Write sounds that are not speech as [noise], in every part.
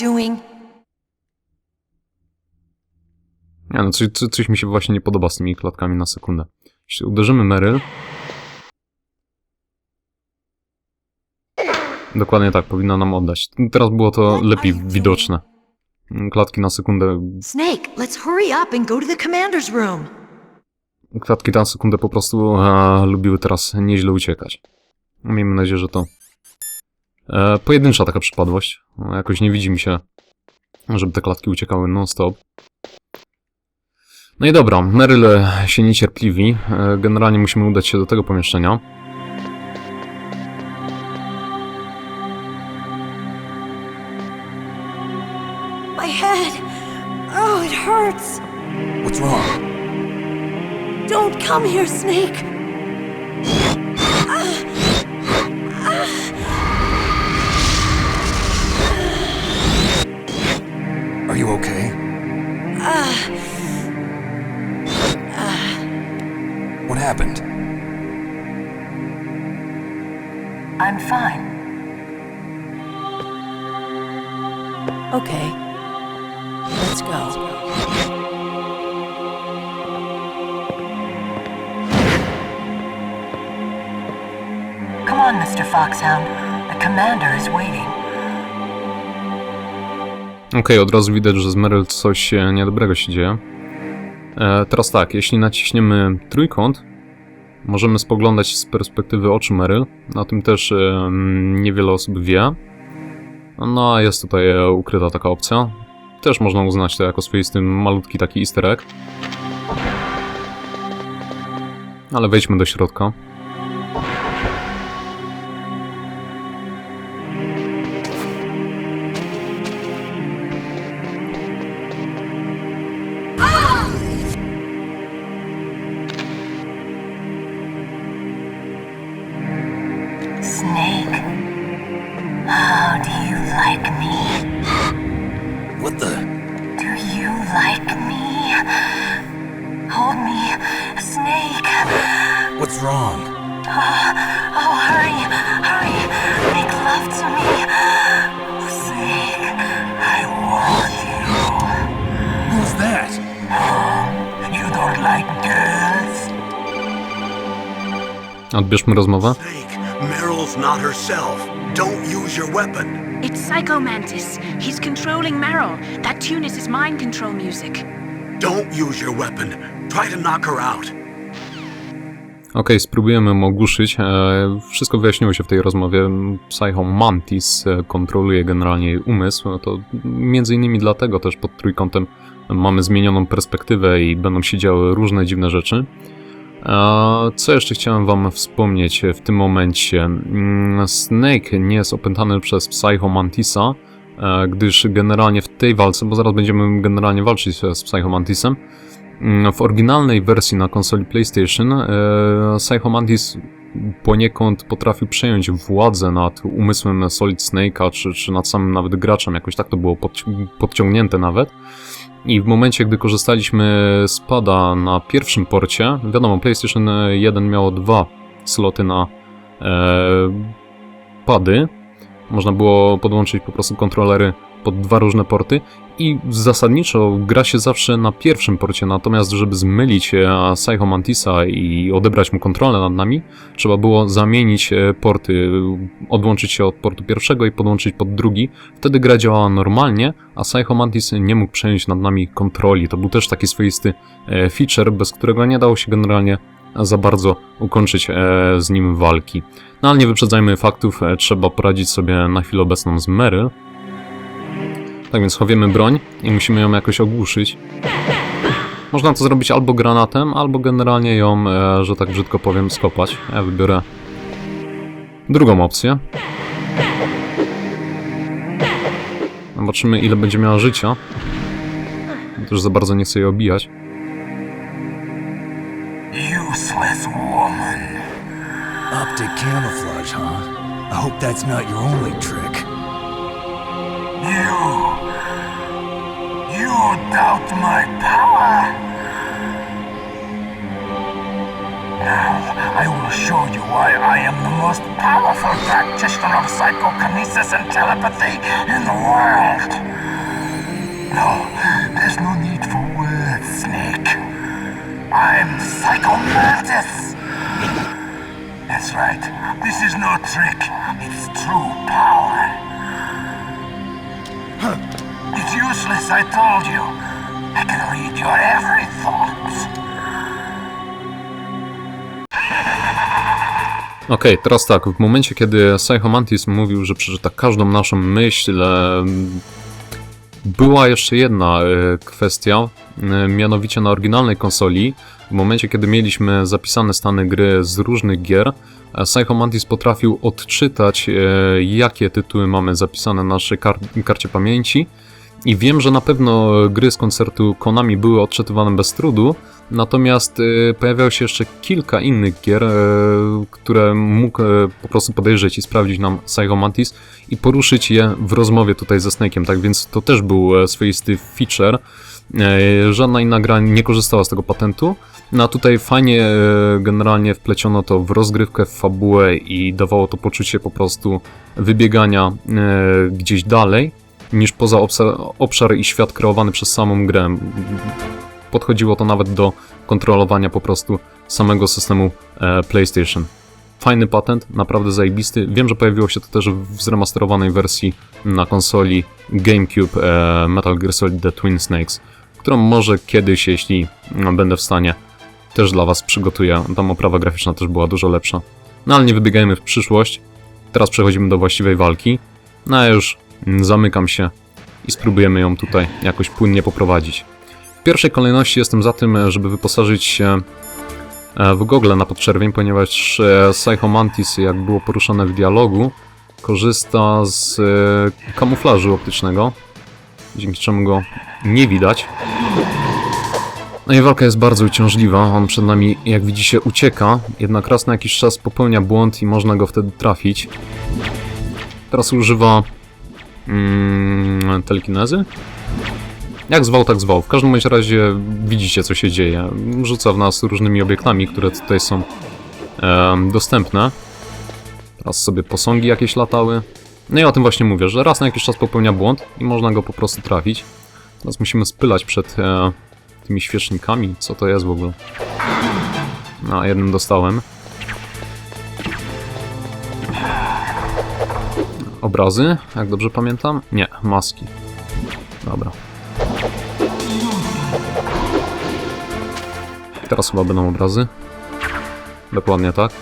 doing? Nie no, coś, coś, mi się właśnie nie podoba z tymi klatkami na sekundę. Jeśli uderzymy Meryl... Dokładnie tak, powinna nam oddać. Teraz było to lepiej widoczne. Klatki na sekundę... Snake, let's hurry up and go to the commander's room. Klatki na sekundę po prostu e, lubiły teraz nieźle uciekać. Miejmy nadzieję, że to... E, pojedyncza taka przypadłość. E, jakoś nie widzi mi się, żeby te klatki uciekały non-stop. No i dobra, Meryl się niecierpliwi. E, Generalnie musimy udać się do tego pomieszczenia. My head. Oh, it hurts. What's wrong? Don't come here, Snake. You okay? What happened? I'm fine. Okay. Let's go. Come on, Mr. Foxhound. The commander is waiting. Okej, od razu widać, że z Meryl coś e, niedobrego się dzieje. E, teraz tak, jeśli naciśniemy trójkąt, możemy spoglądać z perspektywy oczu Meryl. Na tym też e, niewiele osób wie. No, a jest tutaj e, ukryta taka opcja. Też można uznać to jako swoisty malutki taki easter egg. Ale wejdźmy do środka. Me, Snake. What's wrong? Uh, oh, hurry, hurry. Make love to me. Snake, I want you. Who's that? Uh, you don't like girls? Odbierzmy rozmowę. Snake, Meryl's not herself. Don't use your weapon. It's Psycho Mantis. He's controlling Meryl. That tune is his mind control music. Don't use your weapon. Try to knock her out. Okej, spróbujemy ją ogłuszyć. E, wszystko wyjaśniło się w tej rozmowie. Psycho Mantis e, kontroluje generalnie jej umysł. To między innymi dlatego też pod trójkątem mamy zmienioną perspektywę i będą się działy różne dziwne rzeczy. E, Co jeszcze chciałem wam wspomnieć w tym momencie? Mm, Snake nie jest opętany przez Psycho Mantisa, gdyż generalnie w tej walce, bo zaraz będziemy generalnie walczyć z Psycho Mantisem, Mm, W oryginalnej wersji na konsoli PlayStation e, Psycho Mantis poniekąd potrafił przejąć władzę nad umysłem Solid Snake'a, czy, czy nad samym nawet graczem, jakoś tak to było podci- podciągnięte nawet. I w momencie, gdy korzystaliśmy z pada na pierwszym porcie, wiadomo, PlayStation 1 miało dwa sloty na e, pady. Można było podłączyć po prostu kontrolery pod dwa różne porty i zasadniczo gra się zawsze na pierwszym porcie, natomiast żeby zmylić e, Psycho Mantisa i odebrać mu kontrolę nad nami, trzeba było zamienić e, porty, odłączyć się od portu pierwszego i podłączyć pod drugi. Wtedy gra działała normalnie, a Psycho Mantis nie mógł przejąć nad nami kontroli. To był też taki swoisty e, feature, bez którego nie dało się generalnie za bardzo ukończyć z nim walki. No ale nie wyprzedzajmy faktów, e, trzeba poradzić sobie na chwilę obecną z Meryl. Tak więc chowiemy broń i musimy ją jakoś ogłuszyć. Można to zrobić albo granatem, albo generalnie ją, e, że tak brzydko powiem, skopać. Ja wybiorę drugą opcję. Zobaczymy ile będzie miała życia. Też za bardzo nie chcę jej obijać. Optic camouflage, huh? I hope that's not your only trick. You. You doubt my power. Now, I will show you why I am the most powerful practitioner of psychokinesis and telepathy in the world. No, there's no need for words, Snake. I'm Psychomantis. That's right. This is no trick. It's true power. It's useless, I told you. I can read your every thought. Okej, teraz tak, w momencie kiedy Psychomantis mówił, że przeczyta każdą naszą myśl, była jeszcze jedna e, kwestia, e, mianowicie na oryginalnej konsoli, w momencie kiedy mieliśmy zapisane stany gry z różnych gier, e, Psychomantis potrafił odczytać, e, jakie tytuły mamy zapisane na naszej kar karcie pamięci i wiem, że na pewno gry z koncertu Konami były odczytywane bez trudu, natomiast e, pojawiało się jeszcze kilka innych gier, które mógł po prostu podejrzeć i sprawdzić nam Psychomantis i poruszyć je w rozmowie tutaj ze Snake'iem, tak więc to też był swoisty feature. E, Żadna inna gra nie korzystała z tego patentu, no a tutaj fajnie e, generalnie wpleciono to w rozgrywkę, w fabułę i dawało to poczucie po prostu wybiegania e, gdzieś dalej niż poza obszar i świat kreowany przez samą grę. Podchodziło to nawet do kontrolowania po prostu samego systemu PlayStation. Fajny patent, naprawdę zajebisty. Wiem, że pojawiło się to też w zremasterowanej wersji na konsoli GameCube Metal Gear Solid The Twin Snakes, którą może kiedyś, jeśli no, będę w stanie, też dla Was przygotuję. Tam oprawa graficzna też była dużo lepsza. No ale nie wybiegajmy w przyszłość. Teraz przechodzimy do właściwej walki. No a już zamykam się i spróbujemy ją tutaj jakoś płynnie poprowadzić. W pierwszej kolejności jestem za tym, żeby wyposażyć się e, w gogle na podczerwień, ponieważ e, Psycho Mantis, jak było poruszone w dialogu, korzysta z e, kamuflażu optycznego, dzięki czemu go nie widać. No i walka jest bardzo uciążliwa, on przed nami, jak widzicie, ucieka, jednak raz na jakiś czas popełnia błąd i można go wtedy trafić. Teraz używa mm, telekinezy? Jak zwał, tak zwał. W każdym razie widzicie, co się dzieje. Rzuca w nas różnymi obiektami, które tutaj są em, dostępne. Teraz sobie posągi jakieś latały. No i o tym właśnie mówię, że raz na jakiś czas popełnia błąd i można go po prostu trafić. Teraz musimy spylać przed e, tymi świecznikami. Co to jest w ogóle? No, jednym dostałem. Obrazy, jak dobrze pamiętam? Nie, maski. Dobra. Teraz chyba będą obrazy. Dokładnie tak.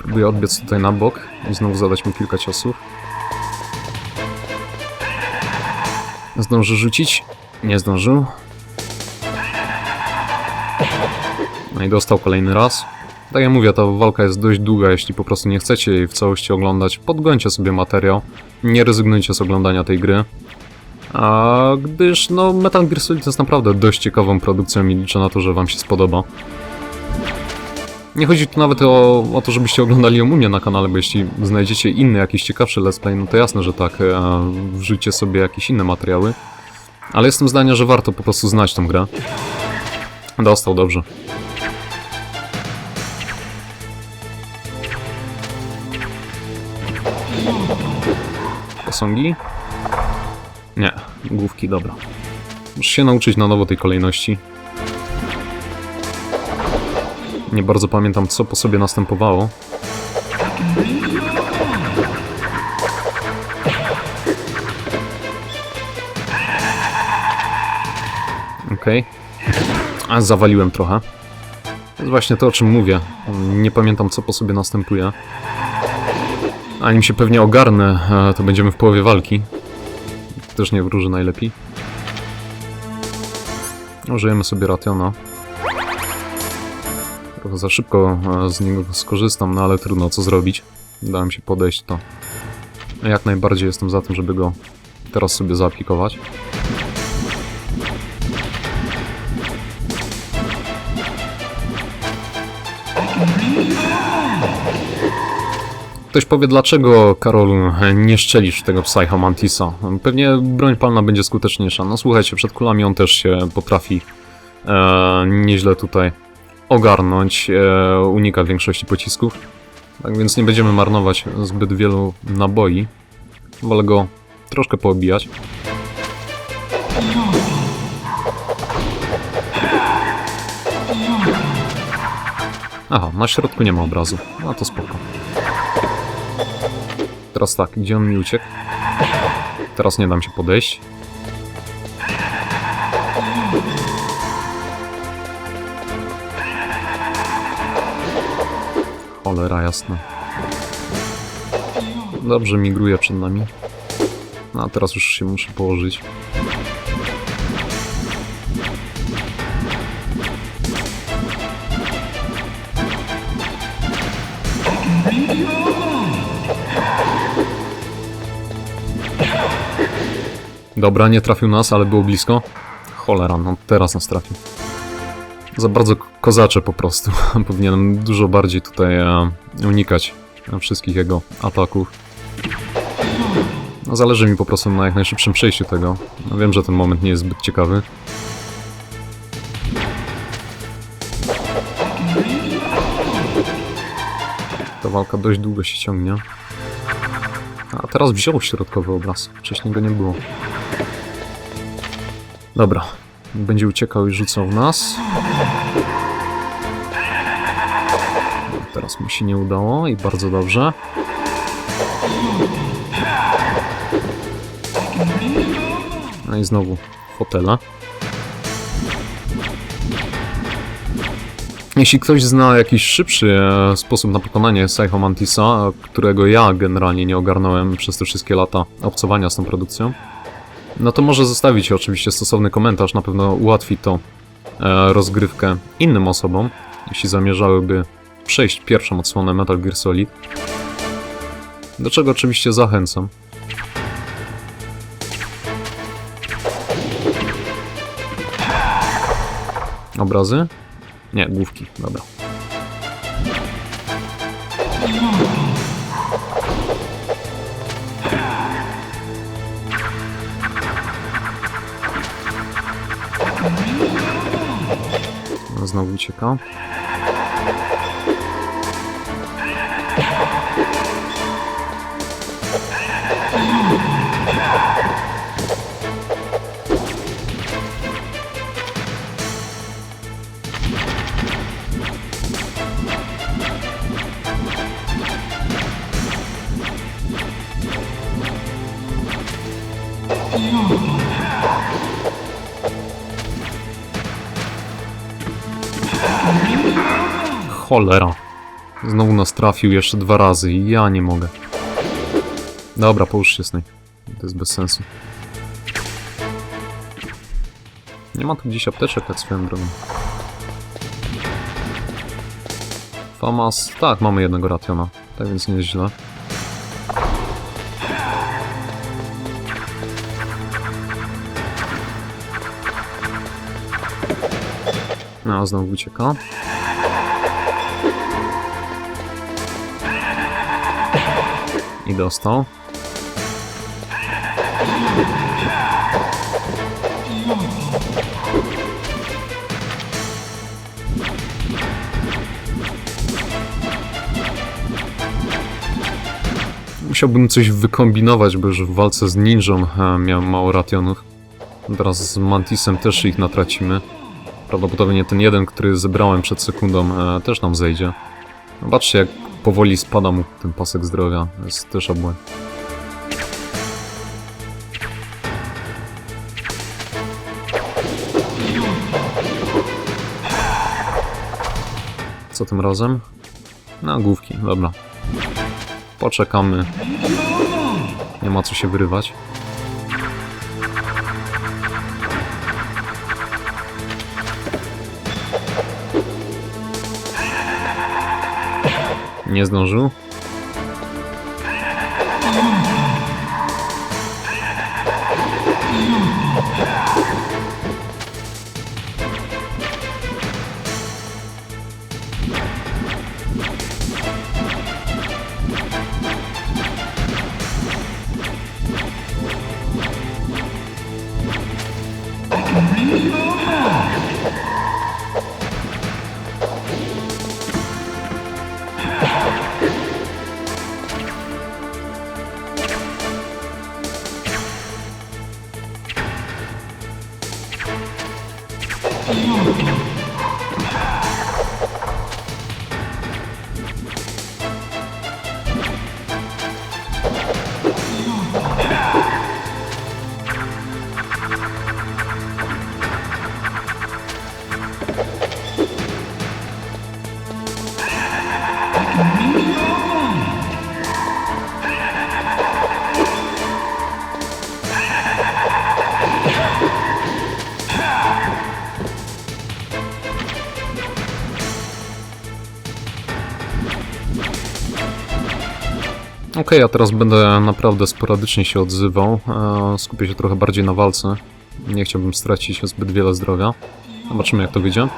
Spróbuję odbiec tutaj na bok i znowu zadać mu kilka ciosów. Zdąży rzucić? Nie zdążył. No i dostał kolejny raz. Tak jak mówię, ta walka jest dość długa, jeśli po prostu nie chcecie jej w całości oglądać, podgońcie sobie materiał, nie rezygnujcie z oglądania tej gry. A gdyż no Metal Gear Solid jest naprawdę dość ciekawą produkcją i liczę na to, że wam się spodoba. Nie chodzi tu nawet o, o to, żebyście oglądali ją u mnie na kanale, bo jeśli znajdziecie inny, jakiś ciekawszy let's play, no to jasne, że tak, e, wrzućcie sobie jakieś inne materiały. Ale jestem zdania, że warto po prostu znać tą grę. Dostał dobrze. Posągi? Nie, główki, dobra. Muszę się nauczyć na nowo tej kolejności. Nie bardzo pamiętam, co po sobie następowało. Okej. A zawaliłem trochę. To jest właśnie to, o czym mówię. Nie pamiętam, co po sobie następuje. A nim się pewnie ogarnę, e, to będziemy w połowie walki. Też nie wróży najlepiej. Użyjemy sobie rationa. Trochę za szybko e, z niego skorzystam, no ale trudno, co zrobić. Udało mi się podejść, to jak najbardziej jestem za tym, żeby go teraz sobie zaaplikować. Ktoś powie, dlaczego, Karolu, nie szczelisz tego Psycho Mantisa? Pewnie broń palna będzie skuteczniejsza. No słuchajcie, przed kulami on też się potrafi e, nieźle tutaj ogarnąć, e, unika większości pocisków. Tak więc nie będziemy marnować zbyt wielu naboi. Wolę go troszkę poobijać. Aha, na środku nie ma obrazu. No to spoko. Teraz tak, gdzie on mi uciekł? Teraz nie dam się podejść. Cholera jasna. Dobrze migruje przed nami. No, a teraz już się muszę położyć. Dobra, nie trafił nas, ale było blisko. Cholera, no teraz nas trafił. Za bardzo ko- kozacze po prostu. [laughs] Powinienem dużo bardziej tutaj e, unikać wszystkich jego ataków. No, zależy mi po prostu na jak najszybszym przejściu tego. No, wiem, że ten moment nie jest zbyt ciekawy. Ta walka dość długo się ciągnie. A teraz wziął środkowy obraz. Wcześniej go nie było. Dobra. Będzie uciekał i rzucał w nas. Teraz mu się nie udało i bardzo dobrze. No i znowu fotela. Jeśli ktoś zna jakiś szybszy e, sposób na pokonanie Psycho Mantisa, którego ja generalnie nie ogarnąłem przez te wszystkie lata obcowania z tą produkcją, no to może zostawić oczywiście stosowny komentarz, na pewno ułatwi to e, rozgrywkę innym osobom, jeśli zamierzałyby przejść pierwszą odsłonę Metal Gear Solid. Do czego oczywiście zachęcam. Obrazy? Nie, główki, dobra. No, Znowu ucieka. Cholera. Znowu nas trafił jeszcze dwa razy i ja nie mogę. Dobra, połóż się Snake. To jest bez sensu. Nie ma tu gdzieś apteczek, tak swoją drogą. Famas... Tak, mamy jednego rationa. Tak więc nie jest źle. No, znowu ucieka. Dostał. Musiałbym coś wykombinować, bo już w walce z ninją e, miałem mało rationów. Teraz z Mantisem też ich natracimy. Prawdopodobnie ten jeden, który zebrałem przed sekundą, e, też nam zejdzie. Zobaczcie, jak powoli spada mu ten pasek zdrowia. Jest też obłęd. Co tym razem? Na główki, dobra. Poczekamy. Nie ma co się wyrywać. Nie zdążył. Okej, a teraz będę naprawdę sporadycznie się odzywał. E, skupię się trochę bardziej na walce. Nie chciałbym stracić zbyt wiele zdrowia. Zobaczymy jak to wyjdzie.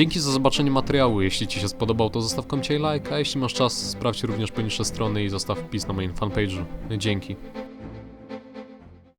Dzięki za zobaczenie materiału. Jeśli Ci się spodobał, to zostaw komentarz i like, jeśli masz czas, sprawdź również poniższe strony i zostaw wpis na moim fanpage'u. Dzięki.